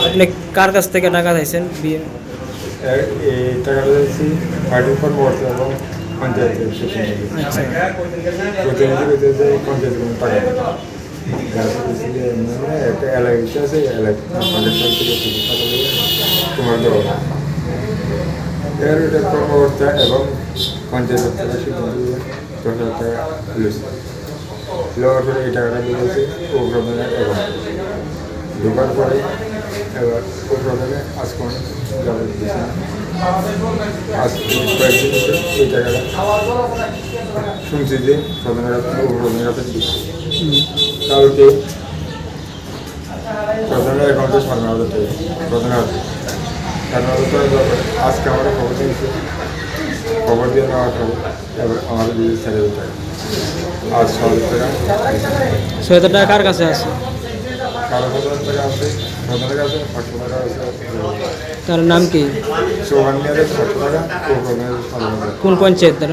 আপনি কার কাছ থেকে টাকা চাইছেন বিয়ে টাকাটা দিয়েছি পার্টির কর্মকর্তা এবং আচ্ছা। পঞ্চায়েত কোনো টাকা মানে একটা এলাকা আছে এলাকা টাকা তোমার দেওয়া এর এটা কর্মকর্তা এবং পঞ্চায়েতের থেকে সিদ্ধান্ত দশ হাজার টাকা লুছে লওয়ার পরে এই টাকাটা দিয়েছে উপপ্রধানের এবং ঢোকার পরে এবার দিয়েছে আজ ধরে এই শুনছি যে প্রধানের সাড়ে সাড়ে আজকে আমরা খবর দিয়েছি। খবর দিয়ে নেওয়ার পরে এবার আমাদের দিয়েছে টাকা আজ ছ হাজার টাকা ছ হাজার টাকা কার কাছে আছে? তার নাম কি? কোন পঞ্চায়েত তার?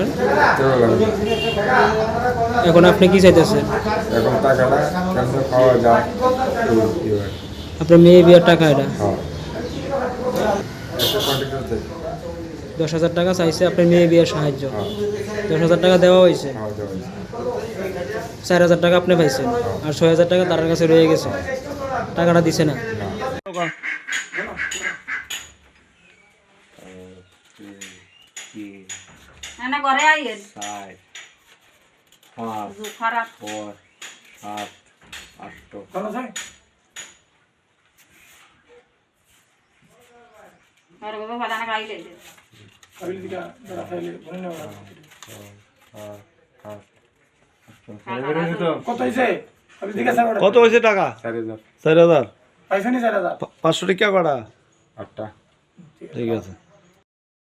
এখন আপনি কি চাইতেছেন? এখন টাকাটা কেমন পাওয়া যায়? আপনার মেয়ে বিয়ের টাকা এটা? হ্যাঁ। দশ হাজার টাকা চাইছে আপনার মেয়ে বিয়ের সাহায্য। হ্যাঁ। দশ হাজার টাকা দেওয়া হয়েছে? হ্যাঁ দেওয়া হয়েছে। চার হাজার টাকা আপনি পাইছেন আর ছয় হাজার টাকা তার কাছে রয়ে গেছে। টাকাটা দিছে না। না না ঘরে আইয়েন চার পাঁচ খারাপ ছয় সাত আট আর বাবা ভালো না খাইলে কত হয়েছে আপনি জিজ্ঞাসা করেন কত হয়েছে টাকা চার টাকা? চার হাজার। পাইছেনি চার হাজার? পাঁচশো টাকা কটা আটটা। ঠিক আছে।